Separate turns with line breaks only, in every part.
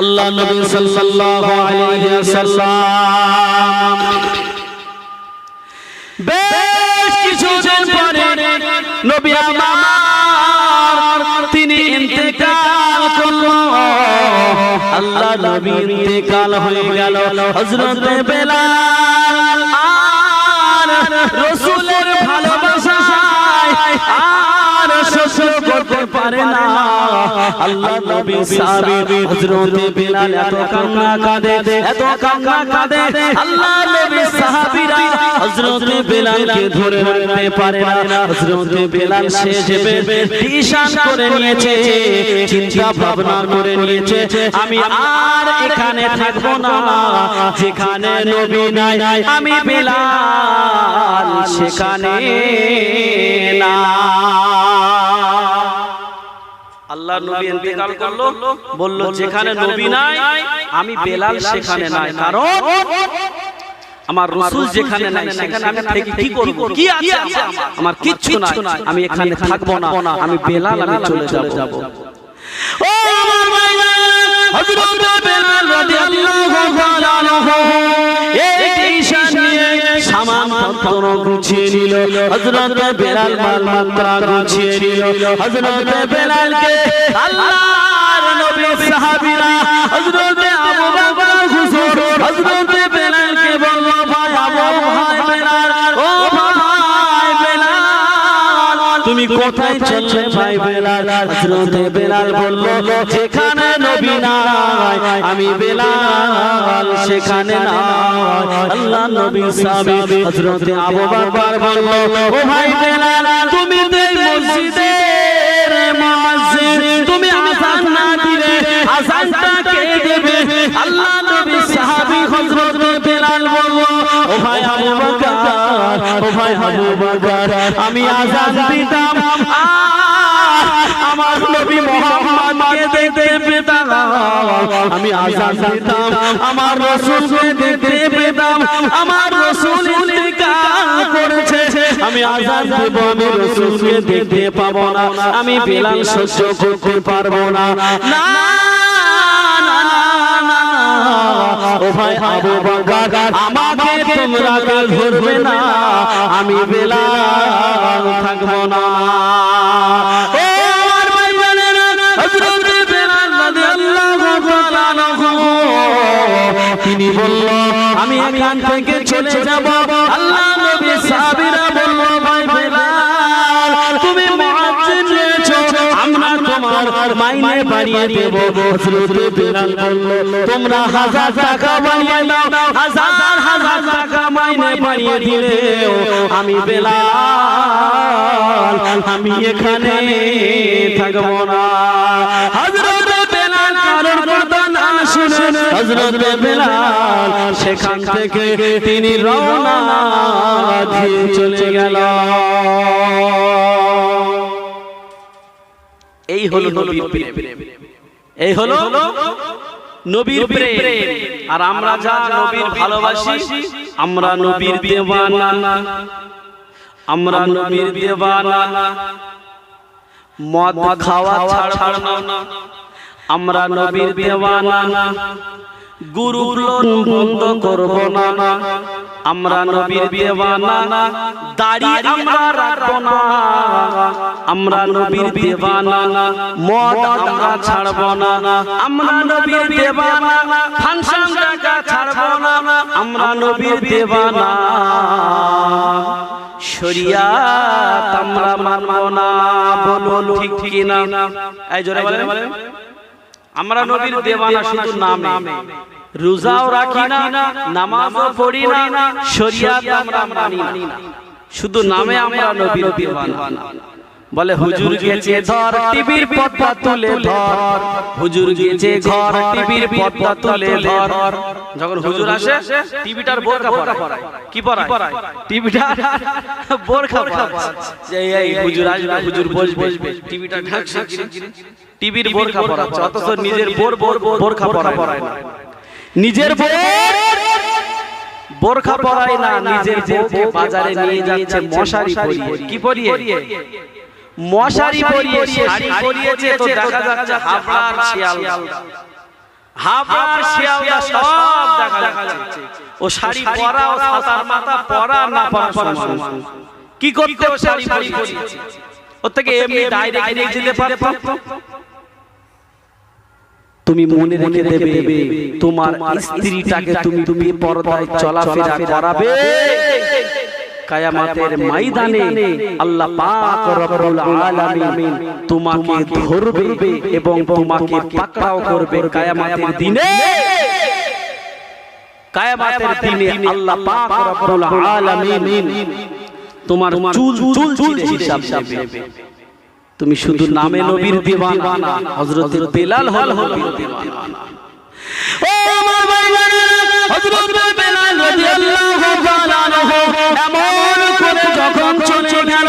আল্লাহ নবী সাল্লাল্লাহু আলাইহি ওয়াসাল্লাম। বেশ কিছুদিন পরে নবী আমার তিনি ইন্তেকাল করল। আল্লাহ নবী ইন্তেকাল হয়ে গেল। হযরত বেলাল আর রাসূলের পারে না। আল্লাহ নবী সাহাবী হযরত বেলাল এত কান্না কাঁদে এত কান্না কাঁদে। আল্লাহ নবী সাহাবীরা হযরত বেলালকে ধরে রাখতে পারে না। হযরত বেলাল শেষ পেয়ে টিশান করে নিয়েছে চিন্তা ভাবনা করে নিয়েছে আমি আর এখানে থাকব না। যেখানে নবী নাই আমি বেলাল সেখানে না আল্লাহ নবী ইন্তেকাল করল বলল যেখানে নবী নাই আমি বেলাল সেখানে নাই। কারণ আমার রসুল যেখানে নাই সেখানে আমি থেকে কি করব? কি আছে? আমার? কিচ্ছু নাই আমি এখানে থাকব না আমি বেলাল আমি চলে যাব। ও আমার হযরত বেলাল রাদিয়াল্লাহু তাআলা সামান পত্র গুছিয়ে নিল। হযরত বেলাল মাল মাত্রা গুছিয়ে নিল। হযরত বেলালকে আল্লাহর নবী সাহাবীরা হযরত আবু বকর হুজুর, হযরত কোথায় চললে ভাই বেলাল। হযরত বেলাল বলল যেখানে নবী নাই আমি বেলাল সেখানে নাই। আল্লাহ নবী সাহাবী হযরত আবু বকর বলল ও ভাই বেলাল তুমি এই মসজিদের মুয়াজ্জিন তুমি আযান না দিলে আযানটা কে দেবে? আল্লাহ নবী সাহাবী হযরত ও ভাই আবু বকর ও ভাই আবু বকর আমি আযান দিতাম। আমার নবী মোহাম্মদকে দেখতে পেতাম। আমি আযান দিতাম। আমার রাসূলকে দেখতে পেতাম। আমার রাসূল করেছে। আমি আযান দেব আমি রাসূলকে দেখতে পাবো না। আমি বেলাল সহ্য করতে পারব না, না। ও ভাই আবু বকর আমাকে তোমরা কাল ধরবে না। আমি বেলাল থাকব না। ও আমার ভাই বোনেরা, হযরত বেলাল রাদিয়াল্লাহু তাআলা তিনি বলল আমি এখান থেকে চলে যাব। তোমার মাইনে বাড়িয়ে দেব। হযরত বেলাল বলল তোমরা হাজার টাকা বাড়িয়ে দাও হাজার হাজার টাকা মাইনে বাড়িয়ে দিলেও আমি বেলাল আমি এখানে থাকব না। হযরত বেলাল কারোর কথা না শুনে হযরত বেলাল সেখান থেকে তিনি রওনা দিয়ে চলে গেল। এই হলো নবীর প্রেম। এই হলো নবীর প্রেম। আর আমরা যা নবীর ভালোবাসি আমরা নবীর দেওয়ানা। আমরা নবীর দেওয়ানা। মদ খাওয়া ছাড়বো না। আমরা নবীর দেওয়ানা। গুরু লোন বন্ধ করব না আমরা নবীর দেওয়ানা, দাড়ি আমরা রাখব না। আমরা নবীর মদ আমরা ছাড়ব না। আমরা নবীর ফাংশন ছাড়ব না। আমরা নবীর দেওয়ানা। শরিয়াত আমরা মানব না, বলুন ঠিক কি না এই জোরে বলেন। আমরা নবীর শুধু নামে। রোজাও রাখি না নামাজও পড়ি না শরিয়াত আমরা মানি না। শুধু নামে আমরা নবীর দেওয়ানা। বলে হুজুর গেছে ধর টিভির পর্দা তুলে ধর। হুজুর গেছে ঘর টিভির পর্দা তুলে ধর। যখন হুজুর আসে টিভিটার বোরকা পরায়। কি পরায়? টিভিটা বোরকা পরায়। যে এই হুজুর আসবে হুজুর বসবে। টিভিটা ঢাকছে টিভির বোরকা পরাচ্ছে। অথচ নিজের বোর বোর বোরকা পরায় না। নিজের বোর বোরখা পরায় না নিজের বউকে বাজারে নিয়ে যাচ্ছে মশারি পরিয়ে। কি পরিয়ে? মশারি পরিয়ে শাড়ি পরিয়েছে তো দেখা যাচ্ছে হাবড়ার শিয়াল হাবড়া শিয়ালদা। সব দেখা যাচ্ছে। ও শাড়ি পরা ও সাতার মাথা পরা না পরা সমান কি করতে ও শাড়ি পরিয়েছে ওর থেকে এমনি ডাইরেক্ট নিয়ে যেতে পারতাম তুমি মনে রেখে দেবে তোমার স্ত্রীটাকে তুমি তুমি পর্দায় চলাফেরা করাবে। কায়ামাতের ময়দানে আল্লাহ পাক রব্বুল আলামিন তোমাকে ধরবে এবং তোমাকে পাকড়াও করবে কায়ামাতের দিনে। কায়ামাতের দিনে আল্লাহ পাক রব্বুল আলামিন তোমার চুল চুল চুল হিসাব নেবে। তুমি শুধু নামে নবীর দিওয়ানা হযরত বেলাল হল নবীর দিওয়ানা ও আমার ভাইরা হযরত বেলাল রাদিয়াল্লাহু তাআলা এমন করে যখন চলে গেল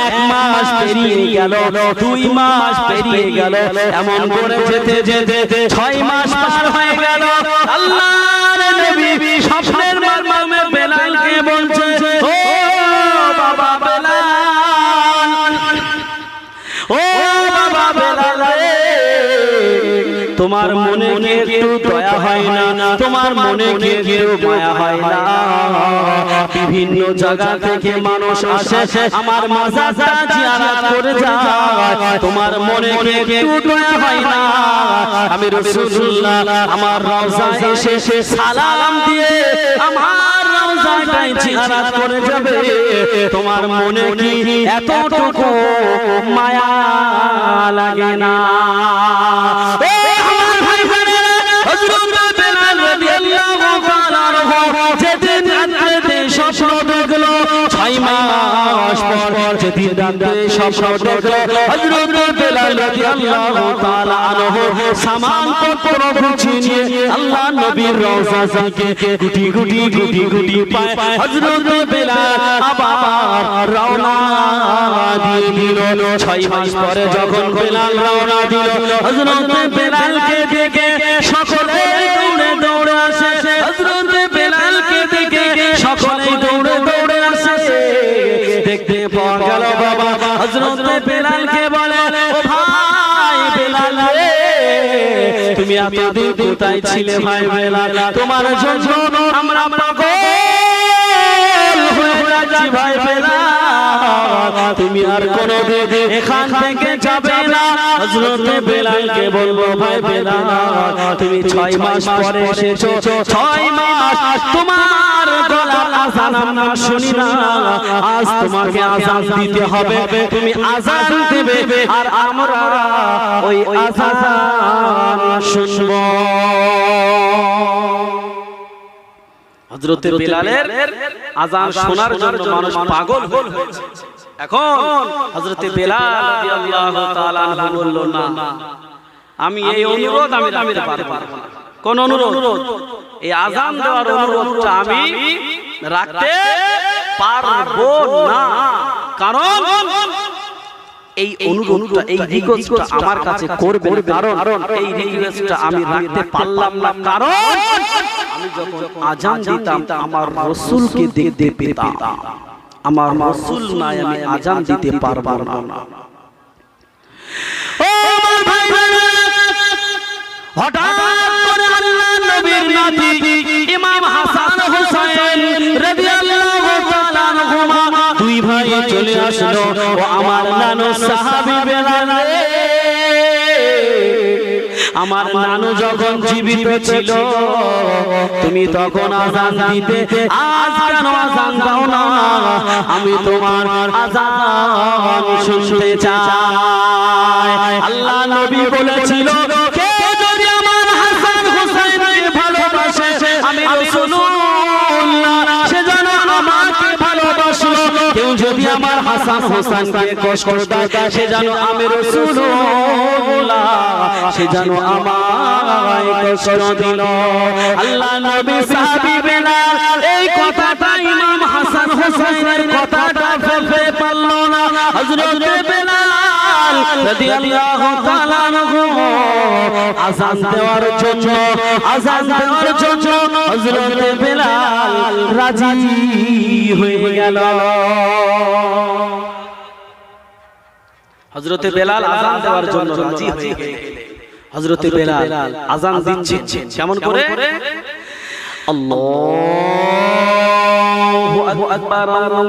এক মাস পেরিয়ে গেল দুই মাস পেরিয়ে গেল এমন করে যেতে যেতে ছয় মাস পার হয়ে গেল। আল্লাহর নবী স্বপ্নের মাধ্যমে বেলালকে বলছে তোমার মনে কি একটু দয়া হয় না তোমার মনে কি একটু মায়া হয় না। বিভিন্ন জায়গা থেকে মানুষ আসে আমার মাজারটা জিয়ারত করে যায় তোমার মনে কি একটু দয়া হয় না। আমি রাসূলুল্লাহ আমার রওজা এসে সালাম দিয়ে আমার রওজাটাই জিয়ারত করে যাবে। তোমার মনে কি এতটুকু মায়া লাগে না। পরে যখন বেলাল রওনা দিল হযরত বেলালকে দেখে সকলে দৌড়ে দৌড়ে আসে। দেখতে পাওয়া গেল বাবা। হজরত বেলালকে বলে, ও ভাই বেলাল রে, তুমি এতদিন কোথায় ছিলে ভাই বেলাল? তোমার জন্য আমরা পাগল ভাই বেলাল তুমি আর কোনো এখান থেকে যাবে না। হযরত বেলালকে বলব ভাই বেলাল তুমি ছয় মাস পরে এসেছ। ছয় মাস তোমার গলার আজান আমরা শুনি না। আজ তোমাকে আজান দিতে হবে। তুমি আজান দেবে। আর আমরা ওই আজান শুনব। হযরতে বেলালের আজান শোনার জন্য মানুষ পাগল হয়েছে এখন হযরতে বেলাল রাদিয়াল্লাহু তাআলা আনহু বলল না আমি এই অনুরোধ আমি রাখতে পারব না। কোন অনুরোধ? এই আজান দেওয়ার অনুরোধটা আমি রাখতে পারব না। কারণ এই অনুরোধটা, এই রিকোয়েস্টটা আমার কাছে করবে কারণ এই রিকোয়েস্টটা আমি রাখতে পারলাম না। কারণ আমি যখন আজান দিতাম, আমার রসুলকে দেখতে পেতাম। আমার রসুল নাই, আমি আজান দিতে পারব না। হঠাৎ করে নবীর নাতি ইমাম হাসান হুসাইন রাদিয়াল্লাহু চলে আসলো ও আমার নানু সাহাবী বেলাল আমার নানু যখন জীবিত ছিল তুমি তখন আজান দিতে আজ কেন আজান দাও না? আমি তোমার আজান শুনতে চাই। আল্লাহ নবী বলেছিল আমার হাসান হোসেনকে কষ্ট দেয়, সে যেন আমি রাসূলুল্লাহ, সে যেন আমায় কষ্ট দিল। আল্লাহ নবী সাহাবী বেলাল এই কথাটা ইমাম হাসান হোসেনের কথাটা ফেলতে পারল না। হযরত বেলাল রাদিয়াল্লাহু তাআলা আনহু আযান দেওয়ার জন্য, আযান দেওয়ার জন্য হযরত বেলাল রাজি হয়ে গেল। হযরত বেলাল আযান দেওয়ার জন্য রাজি হয়ে গেলেন। হযরত বেলাল আজান দিচ্ছেন। কেমন করে? আল্লাহু আকবার, আল্লাহু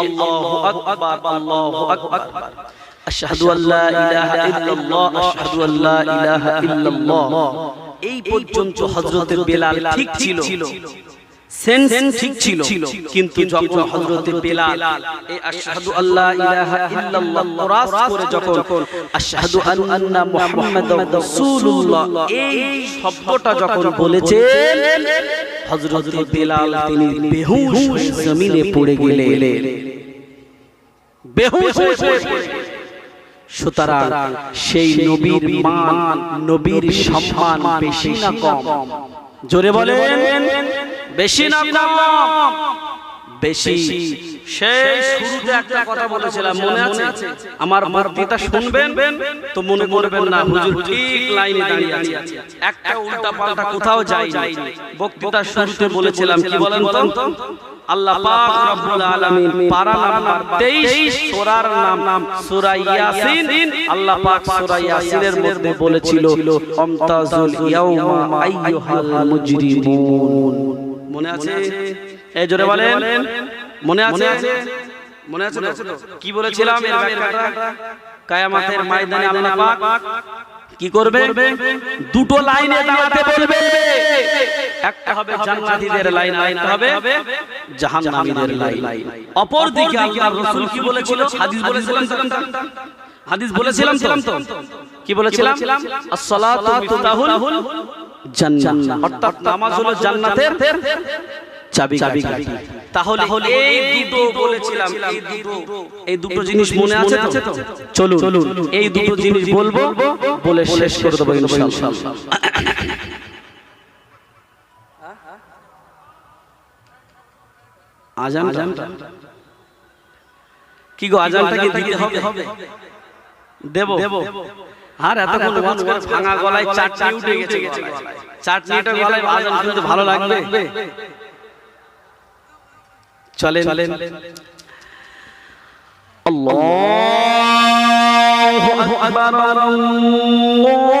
আল্লাহু আকবার আল্লাহু আকবার আশহাদু আল্লা ইলাহা ইল্লাল্লাহ আশহাদু আল্লা ইলাহা ইল্লাল্লাহ এই পর্যন্ত হযরতে বেলাল ঠিক ছিল। সেন্স ঠিক ছিল। কিন্তু যখন হযরতে বেলাল এই আশহাদু আল্লা ইলাহা ইল্লাল্লাহ রাস করে যখন আশহাদু আন্না মুহাম্মাদার রাসূলুল্লাহ এই শব্দটা যখন বলেছেন হযরতে বেলাল তিনি বেহুশ হয়ে জমিনে পড়ে গেলেন। বেহুশ হয়ে সুতরাং সেই নবীর মান নবীর সম্মান বেশি না কম। জোরে বলেন। বেশি না কম। বেশি সেই শুরুতে একটা কথা বলেছিলাম মনে আছে? আমার শুনবেন তো মনে করবেন না হুজুর ঠিক লাইনে দাঁড়িয়ে আছে। একটা উল্টা পাল্টা কোথাও যাই শুরুতে বলেছিলাম কি বলেন তো? আল্লাহ পাক রব্বুল আলামিন পারা নাম্বার 23 সূরার নাম সূরা ইয়াসিন। আল্লাহ পাক সূরা ইয়াসিনের মধ্যে বলেছিল আমতাজুল ইয়াউমা আইয়ুহাল মুজরিমুন। মনে আছে? এই জোরে বলেন। মনে আছে? মনে আছে? কি বলেছিলাম এর ব্যাখ্যাটা? কিয়ামতের ময়দানে আল্লাহ পাক কি করবে? দুটো লাইনে দাঁড়াতে বলবে। একটা হবে জান্নাতীদের লাইন আরেকটা হবে জাহান্নামীদের লাইন। অপর দিকে আল্লাহর রাসূল কি বলেছিল? হাদিস বলেছিলাম তো? হাদিস বলেছিলাম তো? কি বলেছিলাম? as-salatu মিফতাহুল জান্নাহ। অর্থাৎ নামাজ হলো জান্নাতের চাবি চাবি তাহলে এই দুটো বলেছিলাম এই দুটো এই দুটো জিনিস মনে আছে তো? চলুন এই দুটো জিনিস বলব বলে শেষ করে দেবো ইনশাআল্লাহ আজান আজানটা? কি গো আজানটা কি দিতে হবে? দেব। আর এতক্ষণ ওয়াজ করে ভাঙা গলায় চাটনি উঠে গেছে চাটনিটা গলায় আজান শুনতে ভালো লাগবে। চলেন। আল্লাহু আকবার আল্লাহু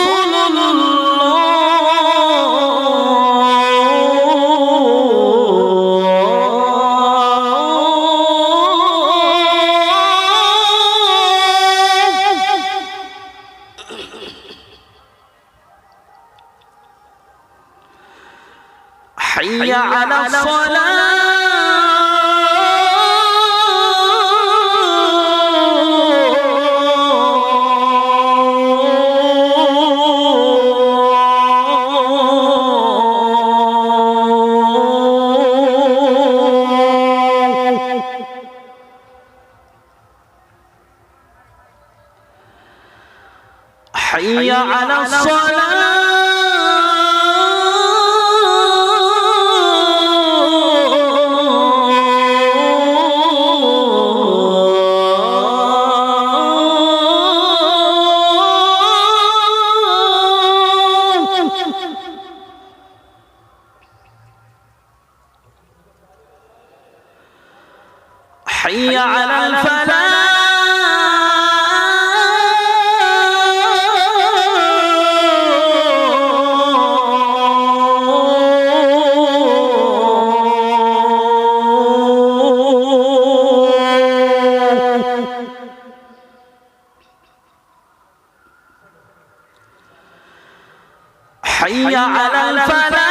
حي على الصلاة حي على الفلاح.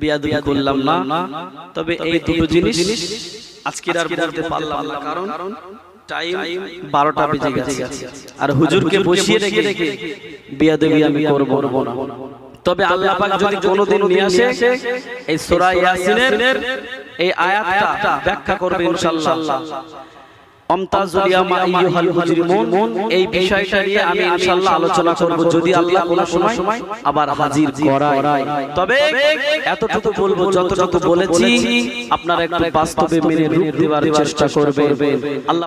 বিয়াদুবি করলাম না। তবে এই দুটো জিনিস আজকের আর বলতে পারলাম না কারণ টাইম বারোটা বেজে গেছে। আর হুজুরকে বসিয়ে রেখে রেখে বিয়াদুবি আমি করব না। তবে আল্লাহ পাক যদি কোনোদিন নিয়ে আসে এই সূরা ইয়াসিনের এই আয়াতটা ব্যাখ্যা করবে ইনশাআল্লাহ। এই বিষয়টা নিয়ে আমি ইনশাআল্লাহ আলোচনা করব যদি আল্লাহ কোনো সময় আবার হাজির করায়। তবে এতটুকু বলব যতটুকু বলেছি আপনারা একটু বাস্তবে মেনে রূপ দেওয়ার চেষ্টা করবেন। আল্লাহ